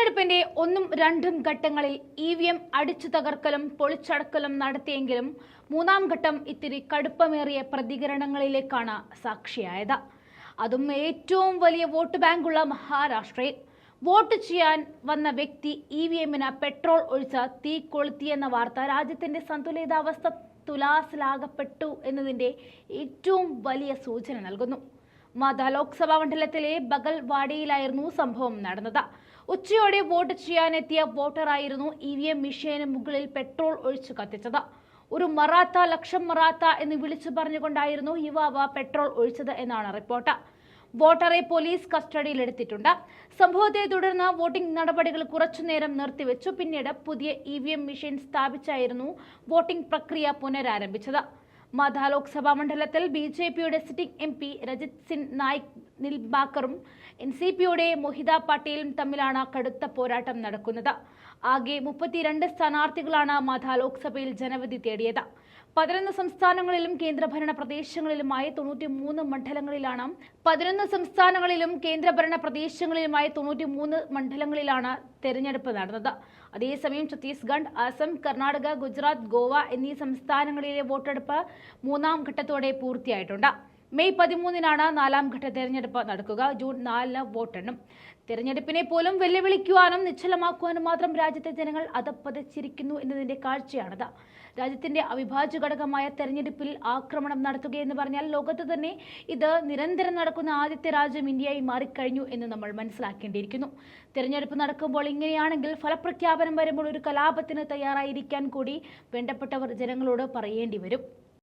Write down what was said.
തെരഞ്ഞെടുപ്പിന്റെ ഒന്നും രണ്ടും ഘട്ടങ്ങളിൽ ഇ വി എം അടിച്ചു തകർക്കലും പൊളിച്ചടക്കലും നടത്തിയെങ്കിലും മൂന്നാം ഘട്ടം ഇത്തിരി കടുപ്പമേറിയ പ്രതികരണങ്ങളിലേക്കാണ് സാക്ഷിയായത്. അതും ഏറ്റവും വലിയ വോട്ട് ബാങ്കുള്ള മഹാരാഷ്ട്രയിൽ. വോട്ട് ചെയ്യാൻ വന്ന വ്യക്തി ഇ വി എമ്മിന് പെട്രോൾ ഒഴിച്ച് തീ കൊളുത്തിയെന്ന വാർത്ത രാജ്യത്തിന്റെ സന്തുലിതാവസ്ഥ തുലാസിലാകപ്പെട്ടു എന്നതിന്റെ ഏറ്റവും വലിയ സൂചന നൽകുന്നു. മാതാ ലോക്സഭാ മണ്ഡലത്തിലെ ബഗൽവാടിയിലായിരുന്നു സംഭവം നടന്നത്. ഉച്ചയോടെ വോട്ട് ചെയ്യാനെത്തിയ വോട്ടറായിരുന്നു ഇ വി എം മെഷീന് മുകളിൽ പെട്രോൾ ഒഴിച്ചു കത്തിച്ചത്. ഒരു മറാത്ത ലക്ഷം മറാത്ത എന്ന് വിളിച്ചു പറഞ്ഞുകൊണ്ടായിരുന്നു യുവാവ് പെട്രോൾ ഒഴിച്ചത് എന്നാണ് റിപ്പോർട്ട്. വോട്ടറെ പോലീസ് കസ്റ്റഡിയിലെടുത്തിട്ടുണ്ട് സംഭവത്തെ തുടർന്ന് വോട്ടിംഗ് നടപടികൾ കുറച്ചുനേരം നിർത്തിവെച്ചു. പിന്നീട് പുതിയ ഇ മെഷീൻ സ്ഥാപിച്ചായിരുന്നു വോട്ടിംഗ് പ്രക്രിയ പുനരാരംഭിച്ചത്. മാധാ ലോക്സഭാ മണ്ഡലത്തിൽ ബി ജെ പിയുടെ sitting M P Rajit Singh Naik നിൽബാക്കറും N C പിയുടെ മൊഹിത പട്ടേലും തമ്മിലാണ് കടുത്ത പോരാട്ടം നടക്കുന്നത്. ആകെ മുപ്പത്തിരണ്ട് സ്ഥാനാർത്ഥികളാണ് മാധാ ലോക്സഭയിൽ ജനവിധി തേടിയത്. പതിനൊന്ന് സംസ്ഥാനങ്ങളിലും കേന്ദ്രഭരണ പ്രദേശങ്ങളിലുമായി തൊണ്ണൂറ്റി മൂന്ന് മണ്ഡലങ്ങളിലാണ്. പതിനൊന്ന് സംസ്ഥാനങ്ങളിലും കേന്ദ്രഭരണ പ്രദേശങ്ങളിലുമായി തൊണ്ണൂറ്റി മൂന്ന് മണ്ഡലങ്ങളിലാണ് തെരഞ്ഞെടുപ്പ് നടന്നത്. അതേസമയം ഛത്തീസ്ഗഡ് അസം കർണാടക ഗുജറാത്ത് ഗോവ എന്നീ സംസ്ഥാനങ്ങളിലെ വോട്ടെടുപ്പ് മൂന്നാം ഘട്ടത്തോടെ പൂർത്തിയായിട്ടുണ്ട്. മെയ് പതിമൂന്നിനാണ് നാലാം ഘട്ട തെരഞ്ഞെടുപ്പ് നടക്കുക. ജൂൺ നാലിന് വോട്ടെണ്ണും. തെരഞ്ഞെടുപ്പിനെ പോലും വെല്ലുവിളിക്കുവാനും നിശ്ചലമാക്കുവാനും മാത്രം രാജ്യത്തെ ജനങ്ങൾ അതപ്പതച്ചിരിക്കുന്നു എന്നതിന്റെ കാഴ്ചയാണിത്. രാജ്യത്തിന്റെ അവിഭാജ്യ ഘടകമായ തെരഞ്ഞെടുപ്പിൽ ആക്രമണം നടത്തുകയെന്ന് പറഞ്ഞാൽ ലോകത്ത് തന്നെ ഇത് നിരന്തരം നടക്കുന്ന ആദ്യത്തെ രാജ്യം ഇന്ത്യയായി മാറിക്കഴിഞ്ഞു എന്ന് നമ്മൾ മനസ്സിലാക്കേണ്ടിയിരിക്കുന്നു. തെരഞ്ഞെടുപ്പ് നടക്കുമ്പോൾ ഇങ്ങനെയാണെങ്കിൽ ഫലപ്രഖ്യാപനം വരുമ്പോൾ ഒരു കലാപത്തിന് തയ്യാറായിരിക്കാൻ കൂടി വേണ്ടപ്പെട്ടവർ ജനങ്ങളോട് പറയേണ്ടി വരും.